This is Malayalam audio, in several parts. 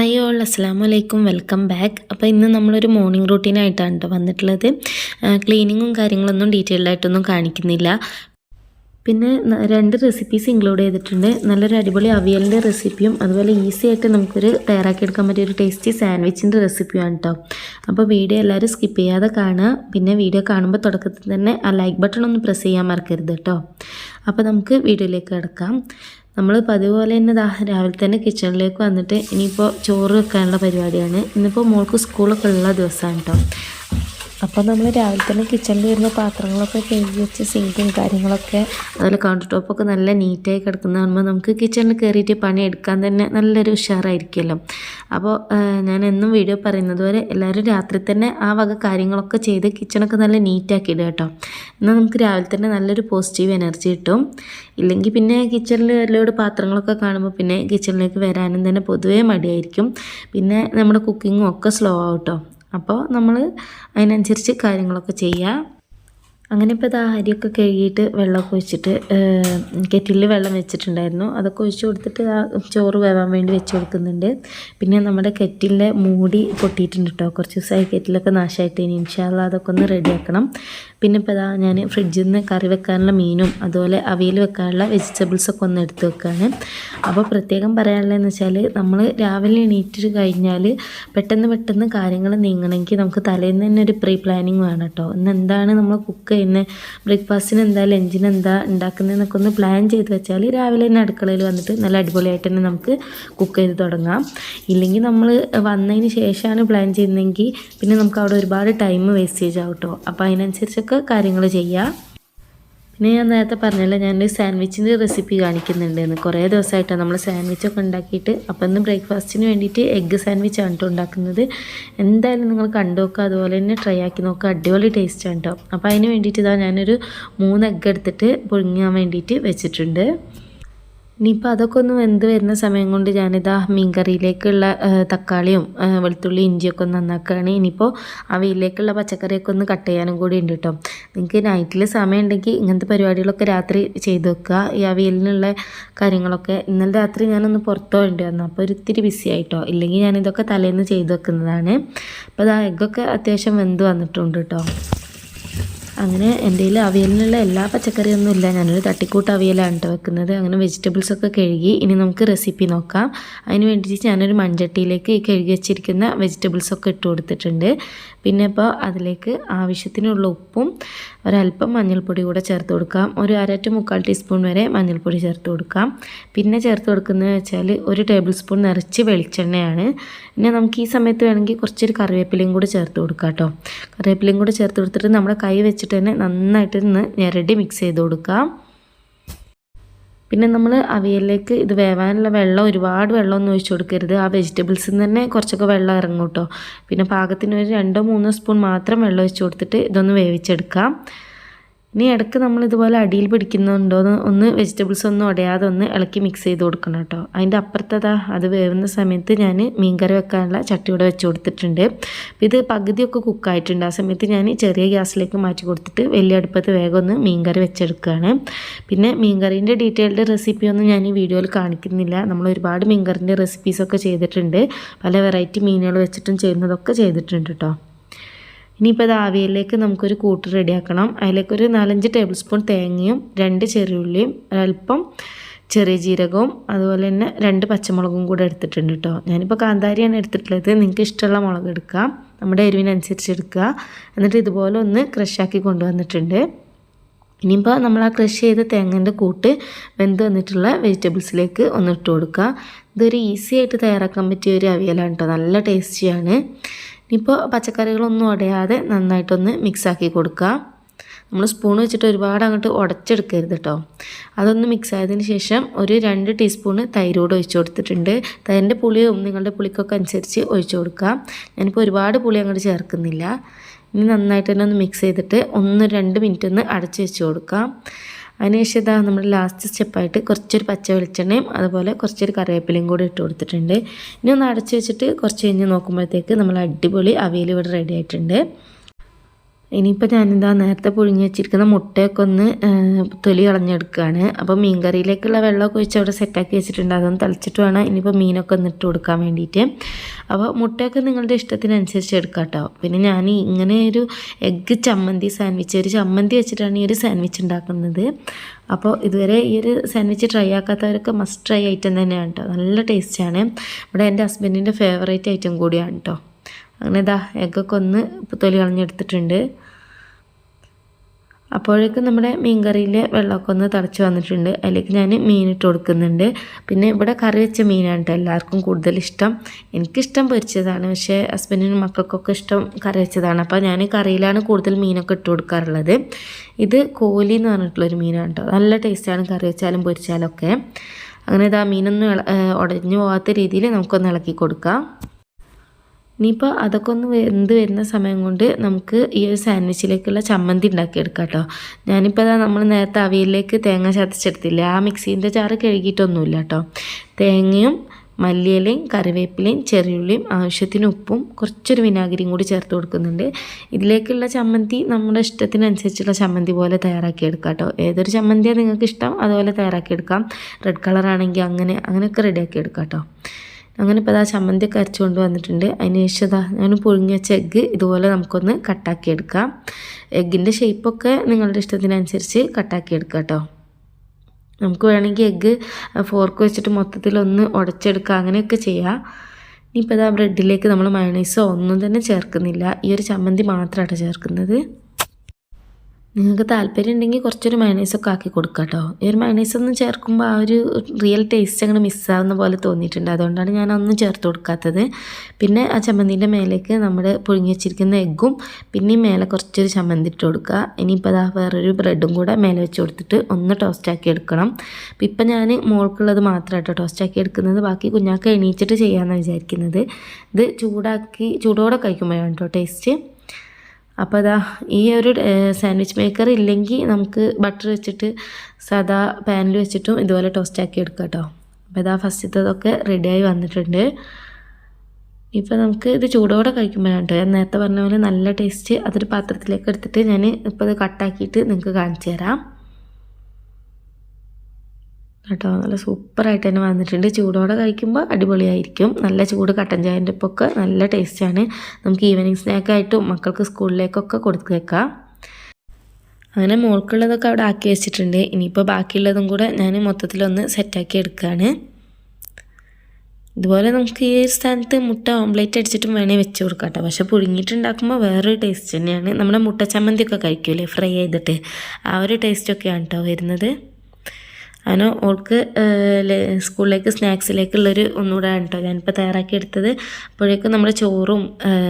ഹായ് ഓൾ അസ്സാം വലൈക്കും വെൽക്കം ബാക്ക്. അപ്പോൾ ഇന്ന് നമ്മളൊരു മോർണിംഗ് റൂട്ടീനായിട്ടാണ് കേട്ടോ വന്നിട്ടുള്ളത്. ക്ലീനിങ്ങും കാര്യങ്ങളൊന്നും ഡീറ്റെയിൽഡ് ആയിട്ടൊന്നും കാണിക്കുന്നില്ല. പിന്നെ രണ്ട് റെസിപ്പീസ് ഇൻക്ലൂഡ് ചെയ്തിട്ടുണ്ട്. നല്ലൊരു അടിപൊളി അവിയലിന്റെ റെസിപ്പിയും അതുപോലെ ഈസി ആയിട്ട് നമുക്കൊരു തയ്യാറാക്കിയെടുക്കാൻ പറ്റിയ ഒരു ടേസ്റ്റി സാൻഡ്വിച്ചിന്റെ റെസിപ്പിയാണ് കേട്ടോ അപ്പോൾ വീഡിയോ എല്ലാവരും സ്കിപ്പ് ചെയ്യാതെ കാണുക. പിന്നെ വീഡിയോ കാണുമ്പോൾ തുടക്കത്തിൽ തന്നെ ആ ലൈക്ക് ബട്ടൺ ഒന്ന് പ്രസ് ചെയ്യാൻ മറക്കരുത് കേട്ടോ അപ്പോൾ നമുക്ക് വീഡിയോയിലേക്ക് കിടക്കാം. നമ്മൾ പതിവ് പോലെ തന്നെ ദാ രാവിലെ തന്നെ കിച്ചണിലേക്ക് വന്നിട്ട് ഇനിയിപ്പോൾ ചോറ് വെക്കാനുള്ള പരിപാടിയാണ്. ഇന്നിപ്പോൾ മോൾക്ക് സ്കൂളൊക്കെ ഉള്ള ദിവസമാണ് കേട്ടോ അപ്പോൾ നമ്മൾ രാവിലെ തന്നെ കിച്ചണിൽ വരുന്ന പാത്രങ്ങളൊക്കെ കഴുകി വെച്ച് സിങ്കും കാര്യങ്ങളൊക്കെ അതുപോലെ കൗണ്ടർ ടോപ്പൊക്കെ നല്ല നീറ്റായി കിടക്കുന്ന കാണുമ്പോൾ നമുക്ക് കിച്ചണിൽ കയറിയിട്ട് പണി എടുക്കാൻ തന്നെ നല്ലൊരു ഉഷാറായിരിക്കുമല്ലോ അപ്പോൾ ഞാൻ എന്നും വീഡിയോ പറയുന്നത് പോലെ എല്ലാവരും രാത്രി തന്നെ ആ വക കാര്യങ്ങളൊക്കെ ചെയ്ത് കിച്ചണൊക്കെ നല്ല നീറ്റാക്കി ഇടുക കേട്ടോ. എന്നാൽ നമുക്ക് രാവിലെ തന്നെ നല്ലൊരു പോസിറ്റീവ് എനർജി കിട്ടും. ഇല്ലെങ്കിൽ പിന്നെ കിച്ചണിൽ ഒരുപാട് പാത്രങ്ങളൊക്കെ കാണുമ്പോൾ പിന്നെ കിച്ചണിലേക്ക് വരാനും തന്നെ പൊതുവേ മടിയായിരിക്കും. പിന്നെ നമ്മുടെ കുക്കിങ്ങും ഒക്കെ സ്ലോ ആവും കേട്ടോ. അപ്പോൾ നമ്മൾ അതിനനുസരിച്ച് കാര്യങ്ങളൊക്കെ ചെയ്യുക അങ്ങനെ ഇപ്പോൾ ഇതാ അരിയൊക്കെ കഴുകിയിട്ട് വെള്ളമൊക്കെ ഒഴിച്ചിട്ട് കെറ്റിലിൽ വെള്ളം വെച്ചിട്ടുണ്ടായിരുന്നു. അതൊക്കെ ഒഴിച്ചു കൊടുത്തിട്ട് ആ ചോറ് വേവാൻ വേണ്ടി വെച്ച് കൊടുക്കുന്നുണ്ട്. പിന്നെ നമ്മുടെ കെറ്റിലിന്റെ മൂടി പൊട്ടിയിട്ടുണ്ട് കേട്ടോ കുറച്ച് ദിവസമായി കെറ്റിലൊക്കെ നാശമായിട്ട് ഇനി ഇൻഷാല്ല അതൊക്കെ ഒന്ന് റെഡിയാക്കണം. പിന്നെ ഇപ്പോൾ ഇതാ ഞാൻ ഫ്രിഡ്ജിൽ നിന്ന് കറി വെക്കാനുള്ള മീനും അതുപോലെ അവയിൽ വെക്കാനുള്ള വെജിറ്റബിൾസൊക്കെ ഒന്ന് എടുത്ത് വെക്കാണ്. അപ്പോൾ പ്രത്യേകം പറയാനുള്ളതെന്ന് വെച്ചാൽ നമ്മൾ രാവിലെ എണീറ്റ് കഴിഞ്ഞാൽ പെട്ടെന്ന് പെട്ടെന്ന് കാര്യങ്ങൾ നീങ്ങണമെങ്കിൽ നമുക്ക് തലേന്ന് തന്നെ ഒരു പ്രീ പ്ലാനിങ് വേണം കേട്ടോ. ഇന്ന് എന്താണ് നമ്മൾ കുക്ക് ചെയ്യുന്നത് ബ്രേക്ക്ഫാസ്റ്റിന് എന്താ? ലഞ്ചിന് എന്താ ഉണ്ടാക്കുന്നതെന്നൊക്കെ ഒന്ന് പ്ലാൻ ചെയ്ത് വെച്ചാൽ രാവിലെ തന്നെ അടുക്കളയിൽ വന്നിട്ട് നല്ല അടിപൊളിയായിട്ട് തന്നെ നമുക്ക് കുക്ക് ചെയ്ത് തുടങ്ങാം. ഇല്ലെങ്കിൽ നമ്മൾ വന്നതിന് ശേഷമാണ് പ്ലാൻ ചെയ്യുന്നതെങ്കിൽ പിന്നെ നമുക്ക് അവിടെ ഒരുപാട് ടൈം വേസ്റ്റേജ് ആവും കേട്ടോ. അപ്പോൾ അതിനനുസരിച്ചൊക്കെ കാര്യങ്ങൾ ചെയ്യാം. പിന്നെ ഞാൻ നേരത്തെ പറഞ്ഞല്ലോ ഞാനൊരു സാൻഡ്വിച്ചിന്റെ റെസിപ്പി കാണിക്കുന്നുണ്ടെന്ന്. കുറേ ദിവസമായിട്ടാണ് നമ്മൾ സാൻഡ്വിച്ചൊക്കെ ഉണ്ടാക്കിയിട്ട് അപ്പം ഇന്ന് ബ്രേക്ക്ഫാസ്റ്റിന് വേണ്ടിയിട്ട് എഗ്ഗ് സാൻഡ്വിച്ചാണ് കേട്ടോ ഉണ്ടാക്കുന്നത്. എന്തായാലും നിങ്ങൾ കണ്ടു നോക്കുക അതുപോലെ തന്നെ ട്രൈ ആക്കി നോക്കുക അടിപൊളി ടേസ്റ്റാണ് കേട്ടോ അപ്പോൾ അതിന് വേണ്ടിയിട്ട് ഇതാ ഞാനൊരു മൂന്ന് എഗ്ഗ് എടുത്തിട്ട് പുഴുങ്ങാൻ വേണ്ടിയിട്ട് വെച്ചിട്ടുണ്ട്. ഇനിയിപ്പോൾ അതൊക്കെ ഒന്ന് വെന്ത് വരുന്ന സമയം കൊണ്ട് ഞാനിതാ മീൻകറിയിലേക്കുള്ള തക്കാളിയും വെളുത്തുള്ളി ഇഞ്ചിയൊക്കെ ഒന്ന് നന്നാക്കുകയാണ് ഇനിയിപ്പോൾ അവയിലേക്കുള്ള പച്ചക്കറിയൊക്കെ ഒന്ന് കട്ട് ചെയ്യാനും കൂടി ഉണ്ട് കേട്ടോ നിങ്ങൾക്ക് നൈറ്റിൽ സമയം ഉണ്ടെങ്കിൽ ഇങ്ങനത്തെ പരിപാടികളൊക്കെ രാത്രി ചെയ്ത് വെക്കുക. ഈ അവയിലിനുള്ള കാര്യങ്ങളൊക്കെ ഇന്നലെ രാത്രി ഞാനൊന്ന് പുറത്തു പോകേണ്ടി വന്നു അപ്പോൾ ഒരു ഇത്തിരി ബിസി ആയിട്ടോ. ഇല്ലെങ്കിൽ ഞാനിതൊക്കെ തലേന്ന് ചെയ്ത് വെക്കുന്നതാണ്. അപ്പോൾ അത് എഗ്ഗൊക്കെ അത്യാവശ്യം വെന്ത് വന്നിട്ടുണ്ട് കേട്ടോ അങ്ങനെ എന്റെ കയ്യിൽ അവിയലിനുള്ള എല്ലാ പച്ചക്കറിയൊന്നും ഇല്ല. ഞാനൊരു തട്ടിക്കൂട്ട് അവിയലാണ് കേട്ടോ വെക്കുന്നത്. അങ്ങനെ വെജിറ്റബിൾസ് ഒക്കെ കഴുകി ഇനി നമുക്ക് റെസിപ്പി നോക്കാം. അതിന് വേണ്ടിയിട്ട് ഞാനൊരു മൺചട്ടിയിലേക്ക് ഈ കഴുകി വെച്ചിരിക്കുന്ന വെജിറ്റബിൾസ് ഒക്കെ ഇട്ട് കൊടുത്തിട്ടുണ്ട്. പിന്നെ ഇപ്പോൾ അതിലേക്ക് ആവശ്യത്തിനുള്ള ഉപ്പും ഒരല്പം മഞ്ഞൾപ്പൊടി കൂടെ ചേർത്ത് കൊടുക്കാം. ഒരു അര ടു മുക്കാൽ ടീസ്പൂൺ വരെ മഞ്ഞൾപ്പൊടി ചേർത്ത് കൊടുക്കാം. പിന്നെ ചേർത്ത് കൊടുക്കുന്നത് വെച്ചാൽ ഒരു ടേബിൾ സ്പൂൺ നിറച്ച് വെളിച്ചെണ്ണയാണ്. പിന്നെ നമുക്ക് ഈ സമയത്ത് വേണമെങ്കിൽ കുറച്ചൊരു കറിവേപ്പിലയും കൂടെ ചേർത്ത് കൊടുക്കാം കേട്ടോ കറിവേപ്പിലയും കൂടെ ചേർത്ത് കൊടുത്തിട്ട് നമ്മുടെ കൈ വെച്ചിട്ട് തന്നെ നന്നായിട്ട് ഇന്ന് ഞെരടി മിക്സ് ചെയ്ത് കൊടുക്കാം. പിന്നെ നമ്മൾ അവിയലിലേക്ക് ഇത് വേവാനുള്ള വെള്ളം ഒരുപാട് വെള്ളമൊന്നും ഒഴിച്ചു കൊടുക്കരുത്. ആ വെജിറ്റബിൾസിൽ നിന്ന് തന്നെ കുറച്ചൊക്കെ വെള്ളം ഇറങ്ങും കേട്ടോ പിന്നെ പാകത്തിന് ഒരു രണ്ടോ മൂന്നോ സ്പൂൺ മാത്രം വെള്ളം ഒഴിച്ചു കൊടുത്തിട്ട് ഇതൊന്ന് വേവിച്ചെടുക്കാം. ഇനി ഇടയ്ക്ക് നമ്മൾ ഇതുപോലെ അടിയിൽ പിടിക്കുന്നുണ്ടോ എന്ന് ഒന്ന് വെജിറ്റബിൾസ് ഒന്നും ഉടയാതെ ഒന്ന് ഇളക്കി മിക്സ് ചെയ്ത് കൊടുക്കണം കേട്ടോ. അതിന്റെ അപ്പുറത്തതാ അത് വേവുന്ന സമയത്ത് ഞാൻ മീൻകറി വെക്കാനുള്ള ചട്ടി ഇവിടെ വെച്ച് കൊടുത്തിട്ടുണ്ട്. ഇത് പകുതിയൊക്കെ കുക്കായിട്ടുണ്ട് ആ സമയത്ത് ഞാൻ ചെറിയ ഗ്യാസിലേക്ക് മാറ്റി കൊടുത്തിട്ട് വലിയ അടുപ്പത്ത് വേഗം ഒന്ന് മീൻകറി വെച്ചെടുക്കുകയാണ്. പിന്നെ മീൻകറീന്റെ ഡീറ്റെയിൽഡ് റെസിപ്പിയൊന്നും ഞാൻ ഈ വീഡിയോയിൽ കാണിക്കുന്നില്ല. നമ്മൾ ഒരുപാട് മീൻകറിന്റെ റെസിപ്പീസൊക്കെ ചെയ്തിട്ടുണ്ട്. പല വെറൈറ്റി മീനുകൾ വെച്ചിട്ടും ചെയ്യുന്നതൊക്കെ ചെയ്തിട്ടുണ്ട് കേട്ടോ. ഇനിയിപ്പോൾ അത് ആവിയലിലേക്ക് നമുക്കൊരു കൂട്ട് റെഡിയാക്കണം. അതിലേക്ക് ഒരു നാലഞ്ച് ടേബിൾ സ്പൂൺ തേങ്ങയും രണ്ട് ചെറിയുള്ളിയും ഒരല്പം ചെറിയ ജീരകവും അതുപോലെ തന്നെ രണ്ട് പച്ചമുളകും കൂടെ എടുത്തിട്ടുണ്ട് കേട്ടോ ഞാനിപ്പോൾ കാന്താരിയാണ് എടുത്തിട്ടുള്ളത്. നിങ്ങൾക്ക് ഇഷ്ടമുള്ള മുളക് എടുക്കാം. നമ്മുടെ എരിവിനനുസരിച്ച് എടുക്കുക. എന്നിട്ട് ഇതുപോലെ ഒന്ന് ക്രഷാക്കി കൊണ്ടുവന്നിട്ടുണ്ട്. ഇനിയിപ്പോൾ നമ്മൾ ആ ക്രഷ് ചെയ്ത തേങ്ങന്റെ കൂട്ട് വെന്ത് വന്നിട്ടുള്ള വെജിറ്റബിൾസിലേക്ക് ഒന്ന് ഇട്ട് കൊടുക്കുക. ഇതൊരു ഈസി ആയിട്ട് തയ്യാറാക്കാൻ പറ്റിയ ഒരു അവിയലാണ് കേട്ടോ നല്ല ടേസ്റ്റിയാണ് ഇനിയിപ്പോൾ പച്ചക്കറികളൊന്നും ഉടയാതെ നന്നായിട്ടൊന്ന് മിക്സാക്കി കൊടുക്കുക നമ്മൾ സ്പൂൺ വെച്ചിട്ട് ഒരുപാട് അങ്ങോട്ട് ഉടച്ചെടുക്കരുത് കേട്ടോ അതൊന്ന് മിക്സ് ആയതിന് ശേഷം ഒരു രണ്ട് ടീസ്പൂണ് തൈരോട് ഒഴിച്ചു കൊടുത്തിട്ടുണ്ട്. തൈരിന്റെ പുളിയും നിങ്ങളുടെ പുളിക്കൊക്കെ അനുസരിച്ച് ഒഴിച്ചു കൊടുക്കുക ഞാനിപ്പോൾ ഒരുപാട് പുളി അങ്ങോട്ട് ചേർക്കുന്നില്ല. ഇനി നന്നായിട്ട് തന്നെ ഒന്ന് മിക്സ് ചെയ്തിട്ട് ഒന്ന് രണ്ട് മിനിറ്റ് ഒന്ന് അടച്ചു വെച്ച് കൊടുക്കാം. അതിനുശേഷം ഇതാ നമ്മുടെ ലാസ്റ്റ് സ്റ്റെപ്പായിട്ട് കുറച്ചൊരു പച്ച വെളിച്ചെണ്ണയും അതുപോലെ കുറച്ചൊരു കറിവേപ്പിലയും കൂടി ഇട്ട് കൊടുത്തിട്ടുണ്ട്. ഇനി ഒന്ന് അടച്ച് വെച്ചിട്ട് കുറച്ച് കഴിഞ്ഞ് നോക്കുമ്പോഴത്തേക്ക് നമ്മൾ അടിപൊളി അവിയൽ ഇവിടെ റെഡി ആയിട്ടുണ്ട്. ഇനിയിപ്പോൾ ഞാനിതാ നേരത്തെ പുഴുങ്ങി വെച്ചിരിക്കുന്ന മുട്ടയൊക്കെ ഒന്ന് തൊലി കളഞ്ഞെടുക്കുകയാണ് അപ്പോൾ മീൻകറിയിലേക്കുള്ള വെള്ളമൊക്കെ ഒഴിച്ച് അവിടെ സെറ്റാക്കി വെച്ചിട്ടുണ്ട്. അതൊന്ന് തളിച്ചിട്ട് വേണം ഇനിയിപ്പോൾ മീനൊക്കെ ഒന്ന് ഇട്ട് കൊടുക്കാൻ വേണ്ടിയിട്ട്. അപ്പോൾ മുട്ടയൊക്കെ നിങ്ങളുടെ ഇഷ്ടത്തിനനുസരിച്ച് എടുക്കാം കേട്ടോ. പിന്നെ ഞാൻ ഇങ്ങനെ ഒരു എഗ്ഗ് ചമ്മന്തി സാൻഡ്വിച്ച് ഒരു ചമ്മന്തി വെച്ചിട്ടാണ് ഈ ഒരു സാൻഡ്വിച്ച് ഉണ്ടാക്കുന്നത്. അപ്പോൾ ഇതുവരെ ഈ ഒരു സാൻഡ്വിച്ച് ട്രൈ ആക്കാത്തവരൊക്കെ മസ്റ്റ് ട്രൈ ഐറ്റം തന്നെയാണ് കേട്ടോ. നല്ല ടേസ്റ്റാണ്. ഇവിടെ എന്റെ ഹസ്ബൻഡിന്റെ ഫേവറേറ്റ് ഐറ്റം കൂടിയാണ് കേട്ടോ. അങ്ങനെ ഇതാ എഗ്ഗൊക്കെ ഒന്ന് തൊലി കളഞ്ഞെടുത്തിട്ടുണ്ട്. അപ്പോഴേക്കും നമ്മുടെ മീൻ കറിയിലെ വെള്ളമൊക്കെ ഒന്ന് തിളച്ച് വന്നിട്ടുണ്ട്. അതിലേക്ക് ഞാൻ മീനിട്ട് കൊടുക്കുന്നുണ്ട്. പിന്നെ ഇവിടെ കറി വെച്ച മീനാണ് കേട്ടോ എല്ലാവർക്കും കൂടുതൽ ഇഷ്ടം. എനിക്കിഷ്ടം പൊരിച്ചതാണ് പക്ഷേ ഹസ്ബൻഡിനും മക്കൾക്കൊക്കെ ഇഷ്ടം കറി വെച്ചതാണ്. അപ്പോൾ ഞാൻ കറിയിലാണ് കൂടുതൽ മീനൊക്കെ ഇട്ട് കൊടുക്കാറുള്ളത്. ഇത് കോലി എന്ന് പറഞ്ഞിട്ടുള്ളൊരു മീനാണ് കേട്ടോ. നല്ല ടേസ്റ്റാണ് കറി വെച്ചാലും പൊരിച്ചാലും ഒക്കെ അങ്ങനെ ഇതാ മീനൊന്നും ഉടഞ്ഞു പോകാത്ത രീതിയിൽ നമുക്കൊന്ന് ഇളക്കി കൊടുക്കാം. ഇനിയിപ്പോൾ അതൊക്കെ ഒന്ന് വെന്ത് വരുന്ന സമയം കൊണ്ട് നമുക്ക് ഈ ഒരു സാൻഡ്വിച്ചിലേക്കുള്ള ചമ്മന്തി ഉണ്ടാക്കിയെടുക്കാം കേട്ടോ. ഞാനിപ്പോൾ അതാ നമ്മൾ നേരത്തെ അവിയലിലേക്ക് തേങ്ങ ചതച്ചെടുത്തില്ലേ ആ മിക്സീന്റെ ചാറ് കഴുകിയിട്ടൊന്നുമില്ല കേട്ടോ. തേങ്ങയും മല്ലിയിലയും കറിവേപ്പിലയും ചെറിയുള്ളിയും ആവശ്യത്തിന് ഉപ്പും കുറച്ചൊരു വിനാഗിരിയും കൂടി ചേർത്ത് കൊടുക്കുന്നുണ്ട്. ഇതിലേക്കുള്ള ചമ്മന്തി നമ്മുടെ ഇഷ്ടത്തിനനുസരിച്ചുള്ള ചമ്മന്തി പോലെ തയ്യാറാക്കിയെടുക്കാം കേട്ടോ. ഏതൊരു ചമ്മന്തിയാണ് നിങ്ങൾക്ക് ഇഷ്ടം അതുപോലെ തയ്യാറാക്കി എടുക്കാം റെഡ് കളറാണെങ്കിൽ അങ്ങനെ അങ്ങനെയൊക്കെ റെഡിയാക്കി എടുക്കാം കേട്ടോ. അങ്ങനെ ഇപ്പോൾ അതാ ചമ്മന്തിയൊക്കെ അരച്ച് കൊണ്ട് വന്നിട്ടുണ്ട്. അതിന് ശേഷം ഇതാ ഞാൻ പുഴുങ്ങി വെച്ച എഗ്ഗ് ഇതുപോലെ നമുക്കൊന്ന് കട്ടാക്കി എടുക്കാം എഗ്ഗിന്റെ ഷേപ്പൊക്കെ നിങ്ങളുടെ ഇഷ്ടത്തിനനുസരിച്ച് കട്ടാക്കി എടുക്കാം കേട്ടോ. നമുക്ക് വേണമെങ്കിൽ എഗ്ഗ് ഫോർക്ക് വെച്ചിട്ട് മൊത്തത്തിൽ മൊത്തത്തിലൊന്ന് ഉടച്ചെടുക്കുക അങ്ങനെയൊക്കെ ചെയ്യാം. ഇനിയിപ്പോൾ ഇതാ ബ്രെഡിലേക്ക് നമ്മൾ മയണൈസോ ഒന്നും തന്നെ ചേർക്കുന്നില്ല. ഈ ഒരു ചമ്മന്തി മാത്രമാണ് ചേർക്കുന്നത്. നിങ്ങൾക്ക് താല്പര്യം ഉണ്ടെങ്കിൽ കുറച്ചൊരു മയണൈസൊക്കെ ആക്കി കൊടുക്കാം കേട്ടോ ഈ ഒരു മയണൈസ് ഒന്നും ചേർക്കുമ്പോൾ ആ ഒരു റിയൽ ടേസ്റ്റ് അങ്ങനെ മിസ്സാവുന്ന പോലെ തോന്നിയിട്ടുണ്ട്. അതുകൊണ്ടാണ് ഞാൻ ഒന്നും ചേർത്ത് കൊടുക്കാത്തത്. പിന്നെ ആ ചമ്മന്തിന്റെ മേലേക്ക് നമ്മൾ പുഴുങ്ങി വെച്ചിരിക്കുന്ന എഗ്ഗും പിന്നെയും മേലെ കുറച്ചൊരു ചമ്മന്തി ഇട്ട് കൊടുക്കുക. ഇനിയിപ്പോൾ അതാ വേറൊരു ബ്രെഡും കൂടെ മേലെ വെച്ച് കൊടുത്തിട്ട് ഒന്ന് ടോസ്റ്റ് ആക്കി എടുക്കണം. അപ്പം ഇപ്പം ഞാൻ മോൾക്കുള്ളത് മാത്രമായിട്ടോ ടോസ്റ്റ് ആക്കി എടുക്കുന്നത്. ബാക്കി കുഞ്ഞാക്ക് എണീച്ചിട്ട് ചെയ്യാമെന്നാണ് വിചാരിക്കുന്നത്. ഇത് ചൂടാക്കി ചൂടോടെ കഴിക്കുമ്പോഴാണ് കേട്ടോ ടേസ്റ്റ് അപ്പോൾ അതാ ഈ ഒരു സാൻഡ്വിച്ച് മേക്കർ ഇല്ലെങ്കിൽ നമുക്ക് ബട്ടർ വെച്ചിട്ട് സാധാ പാനിൽ വെച്ചിട്ടും ഇതുപോലെ ടോസ്റ്റ് ആക്കി എടുക്കാം കേട്ടോ അപ്പോൾ ഇതാ ഫസ്റ്റത്തതൊക്കെ റെഡിയായി വന്നിട്ടുണ്ട്. ഇപ്പോൾ നമുക്ക് ഇത് ചൂടോടെ കഴിക്കുമ്പോഴാണ് കേട്ടോ ഞാൻ നേരത്തെ പറഞ്ഞ പോലെ നല്ല ടേസ്റ്റ് അതൊരു പാത്രത്തിലേക്ക് എടുത്തിട്ട് ഞാൻ ഇപ്പോൾ ഇത് കട്ടാക്കിയിട്ട് നിങ്ങൾക്ക് കാണിച്ചു തരാം. കേട്ടോ. നല്ല സൂപ്പറായിട്ട് തന്നെ വന്നിട്ടുണ്ട്. ചൂടോടെ കഴിക്കുമ്പോൾ അടിപൊളിയായിരിക്കും. നല്ല ചൂട് കട്ടൻ ചായന്റെ ഒപ്പമൊക്കെ നല്ല ടേസ്റ്റാണ്. നമുക്ക് ഈവനിങ് സ്നാക്കായിട്ടും മക്കൾക്ക് സ്കൂളിലേക്കൊക്കെ കൊടുത്തേക്കാം. അങ്ങനെ മോൾക്കുള്ളതൊക്കെ അവിടെ ആക്കി വെച്ചിട്ടുണ്ട്. ഇനിയിപ്പോൾ ബാക്കിയുള്ളതും കൂടെ ഞാൻ മൊത്തത്തിലൊന്ന് സെറ്റാക്കി എടുക്കുകയാണ് ഇതുപോലെ നമുക്ക് ഈ സ്ഥാനത്ത് മുട്ട ഓംലേറ്റ് അടിച്ചിട്ടും വേണേൽ വെച്ച് കൊടുക്കാം കേട്ടോ. പക്ഷേ പുഴുങ്ങിയിട്ടുണ്ടാക്കുമ്പോൾ വേറൊരു ടേസ്റ്റ് തന്നെയാണ്. നമ്മുടെ മുട്ട ചമ്മന്തിയൊക്കെ കഴിക്കൂലേ? ഫ്രൈ ചെയ്തിട്ട്. ആ ഒരു ടേസ്റ്റൊക്കെയാണ് കേട്ടോ വരുന്നത്. അങ്ങനെ ഓൾക്ക് സ്കൂളിലേക്ക് സ്നാക്സിലേക്കുള്ളൊരു ഒന്നുകൂടെ കേട്ടോ ഞാനിപ്പോൾ തയ്യാറാക്കി എടുത്തത് അപ്പോഴേക്കും നമ്മുടെ ചോറും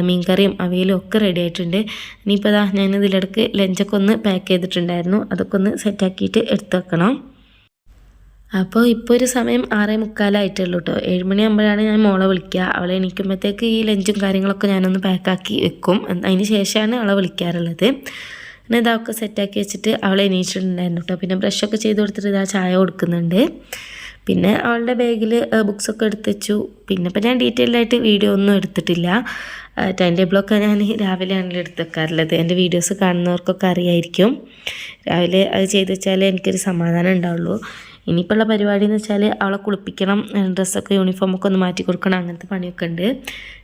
മീൻകറിയും അവയിലും ഒക്കെ റെഡി ആയിട്ടുണ്ട്. ഇനിയിപ്പോൾ അതാ ഞാൻ ഇതിലിടക്ക് ലഞ്ചൊക്കെ ഒന്ന് പാക്ക് ചെയ്തിട്ടുണ്ടായിരുന്നു. അതൊക്കെ ഒന്ന് സെറ്റാക്കിയിട്ട് എടുത്തു വെക്കണം. അപ്പോൾ ഇപ്പോൾ ഒരു സമയം ആറേ മുക്കാലായിട്ടുള്ളൂ കേട്ടോ ഏഴ് മണിയാകുമ്പോഴാണ് ഞാൻ മോളെ വിളിക്കുക. അവളെ എണീക്കുമ്പോഴത്തേക്ക് ഈ ലഞ്ചും കാര്യങ്ങളൊക്കെ ഞാനൊന്ന് പാക്കാക്കി വെക്കും. അതിന് ശേഷമാണ് അവളെ വിളിക്കാറുള്ളത്. പിന്നെ ഇതൊക്കെ സെറ്റാക്കി വെച്ചിട്ട് അവളെ എണീച്ചിട്ടുണ്ടായിരുന്നു കേട്ടോ പിന്നെ ബ്രഷൊക്കെ ചെയ്ത് കൊടുത്തിട്ട് ഇതാ ചായ കൊടുക്കുന്നുണ്ട്. പിന്നെ അവളുടെ ബാഗിൽ ബുക്സൊക്കെ എടുത്ത് വെച്ചു. പിന്നെ ഇപ്പം ഞാൻ ഡീറ്റെയിൽഡ് ആയിട്ട് വീഡിയോ ഒന്നും എടുത്തിട്ടില്ല. ടൈം ടേബിളൊക്കെ ഞാൻ രാവിലെയാണല്ലോ എടുത്ത് വെക്കാറുള്ളത്. എന്റെ വീഡിയോസ് കാണുന്നവർക്കൊക്കെ അറിയായിരിക്കും. രാവിലെ അത് ചെയ്ത് വെച്ചാലേ എനിക്കൊരു സമാധാനം ഉണ്ടാവുള്ളൂ. ഇനിയിപ്പോൾ പരിപാടി എന്ന് വെച്ചാൽ അവളെ കുളിപ്പിക്കണം ഡ്രസ്സൊക്കെ യൂണിഫോമൊക്കെ ഒന്ന് മാറ്റി കൊടുക്കണം അങ്ങനത്തെ പണിയൊക്കെ ഉണ്ട്.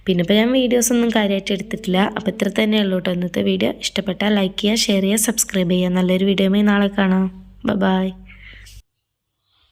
പിന്നെ ഇപ്പോൾ ഞാൻ വീഡിയോസ് ഒന്നും കാര്യമായിട്ട് എടുത്തിട്ടില്ല. അപ്പോൾ ഇത്ര തന്നെ ഉള്ളൂ കേട്ടോ ഇന്നത്തെ വീഡിയോ ഇഷ്ടപ്പെട്ടാൽ ലൈക്ക് ചെയ്യുക ഷെയർ ചെയ്യുക സബ്സ്ക്രൈബ് ചെയ്യുക. നല്ലൊരു വീഡിയോയുമായി നാളെ കാണാം. ബൈ